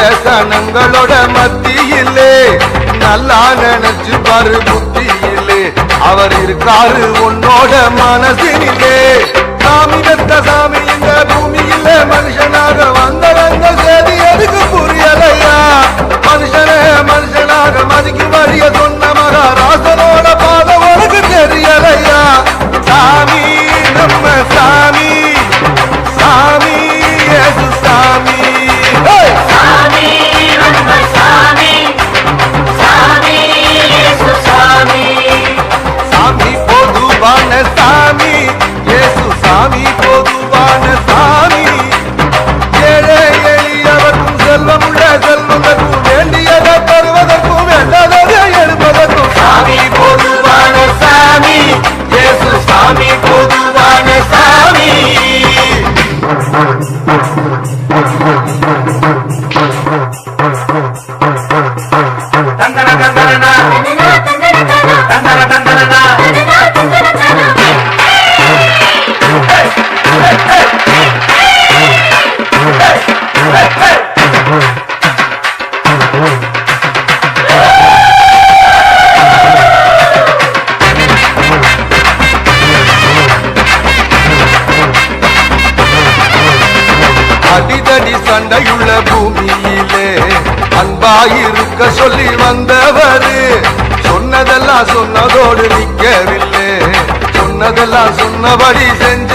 இருக்கிற கணங்களோட மத்தியிலே நல்லா நினைச்சு பாரு புத்தியிலே. அவர் இருக்காரு உன்னோட மனசினிலே. சாமி கத்த சாமி இந்த பூமியில மனுஷனாக வந்தவங்க சேதி எதுக்கு புரியலையா? தண்டையுள்ள பூமியிலே அன்பாயிருக்க சொல்லி வந்தவரு சொன்னதெல்லாம் சொன்னதோடு நிற்கவில்லை. சொன்னதெல்லாம் சொன்னபடி செஞ்ச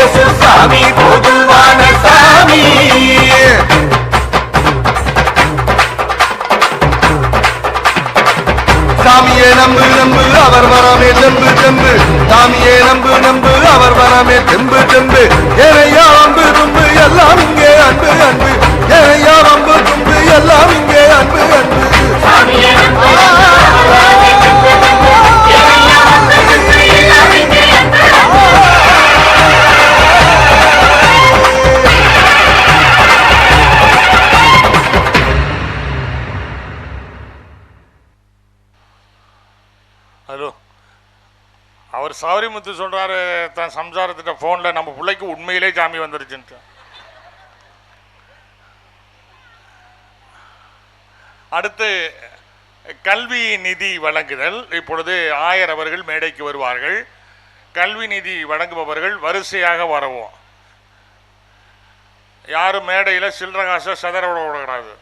இயேசு சாமி பொதுவான சாமி. சாமியே நம்பு நம்பு அவர் வரமே தெம்பு தெம்பு. சாமியே நம்பு நம்பு அவர் வரமே தெம்பு தெம்பு. ஏனையா அம்பு தும்பு எல்லாம் இங்கே அன்பு அன்பு. ஏனையா அம்பு தும்பு எல்லாம் அவர் சௌரிமுத்து சொல்கிறாரு தன் சம்சாரத்திட்ட ஃபோனில் நம்ம பிள்ளைக்கு உண்மையிலே ஜாமி வந்துருச்சுன்ட்டு. அடுத்து கல்வி நிதி வழங்குதல். இப்பொழுது ஆயர் அவர்கள் மேடைக்கு வருவார்கள். கல்வி நிதி வழங்குபவர்கள் வரிசையாக வரவும். யாரும் மேடையில் சில்லற காசை விட விடக்கூடாது